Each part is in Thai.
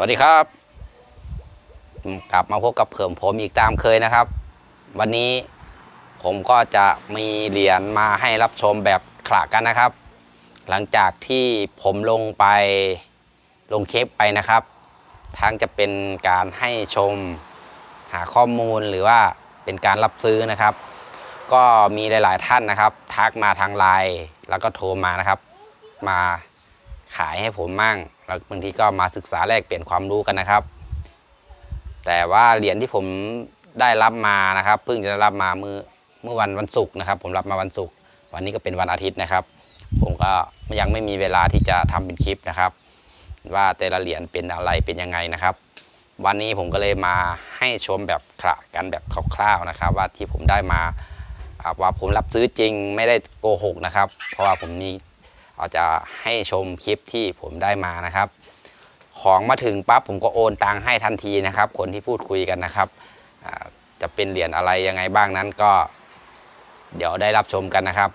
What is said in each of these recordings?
วัสดีครับ กลับมาพบกับเผิมผมอีกตามเคยนะครับ วันนี้ผมก็จะมีเหรียญมาให้รับชมแบบขลากันนะครับ หลังจากที่ผมลงไปลงเคปไปนะครับ ทั้งจะเป็นการให้ชมหาข้อมูลหรือว่าเป็นการรับซื้อนะครับ ก็มีหลาย ๆ ท่านนะครับ ทักมาทางไลน์แล้วก็โทรมานะครับ มา ขายให้ผมมั่งแล้วบางทีก็มาศึกษาแลกเปลี่ยนความรู้กันนะครับ แต่ว่าเหรียญที่ผมได้รับมานะครับเพิ่งจะได้รับมาเมื่อเมื่อวันวันศุกร์นะครับ ผมรับมาวันศุกร์วันนี้ก็เป็นวันอาทิตย์นะครับ ผมก็ยังไม่มีเวลาที่จะทำเป็นคลิปนะครับ ว่าแต่ละเหรียญเป็นอะไรเป็นยังไงนะครับ วันนี้ผมก็เลยมาให้ชมแบบขระกันแบบคร่าวๆนะครับ ว่าที่ผมได้มาว่าผมรับซื้อจริงไม่ได้โกหกนะครับ เพราะว่าผมมี เอาจะให้ชมคลิปที่ผมได้มานะครับ ของมาถึงปั๊บผมก็โอนตังให้ทันทีนะครับ คนที่พูดคุยกันนะครับจะเป็นเหรียญอะไรยังไงบ้างนั้นก็ เดี๋ยวได้รับชมกันนะครับ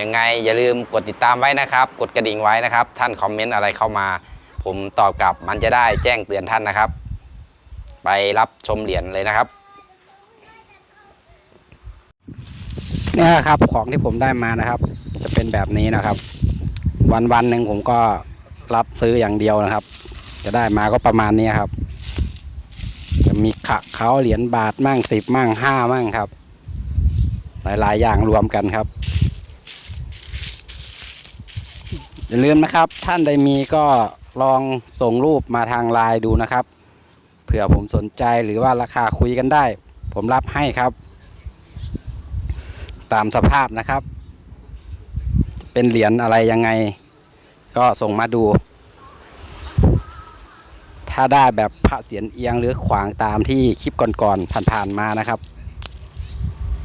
ยังไงอย่าลืมกดติดตามไว้นะครับ กดกระดิ่งไว้นะครับ ท่านคอมเมนต์อะไรเข้ามา ผมตอบกลับมันจะได้แจ้งเตือนท่านนะครับ ไปรับชมเหรียญเลยนะครับนี่ครับของที่ผมได้มานะครับ จะเป็นแบบนี้นะครับ วันวันๆหนึ่งผมก็รับซื้ออย่างเดียวนะครับ จะได้มาก็ประมาณนี้ครับ จะมีขะเขาเหรียญบาทมั่งสิบมั่งห้ามั่งครับ หลายๆ อย่างรวมกันครับอย่าลืมนะครับ ท่านใดมีก็ลองส่งรูปมาทางไลน์ดูนะครับ เผื่อผมสนใจหรือว่าราคาคุยกันได้ ผมรับให้ครับ ตามสภาพนะครับ เป็นเหรียญอะไรยังไง ก็ส่งมาดู ถ้าได้แบบพระเสียรเอียงหรือขวางตามที่คลิปก่อนๆผ่านๆมานะครับ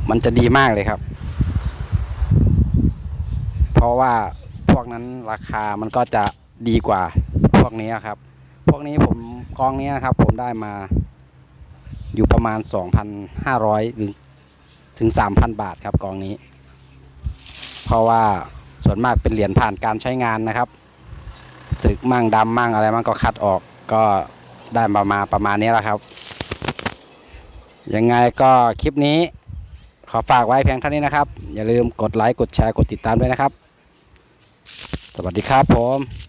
มันจะดีมากเลยครับ เพราะว่าพวกนั้นราคามันก็จะดีกว่าพวกนี้ครับ พวกนี้ผมกองนี้นะครับ ผมได้มาอยู่ประมาณ 2,500 หรือถึง 3,000 บาทครับกองนี้ เพราะว่า ส่วนมากเป็นเหรียญผ่านการใช้งานนะครับสึกมั่งดำมั่งอะไรมั่งก็คัดออกก็ได้มามาประมาณนี้แล้วครับ ยังไงก็คลิปนี้ ขอฝากไว้เพียงเท่านี้นะครับ อย่าลืมกดไลค์กดแชร์กดติดตามด้วยนะครับ สวัสดีครับผม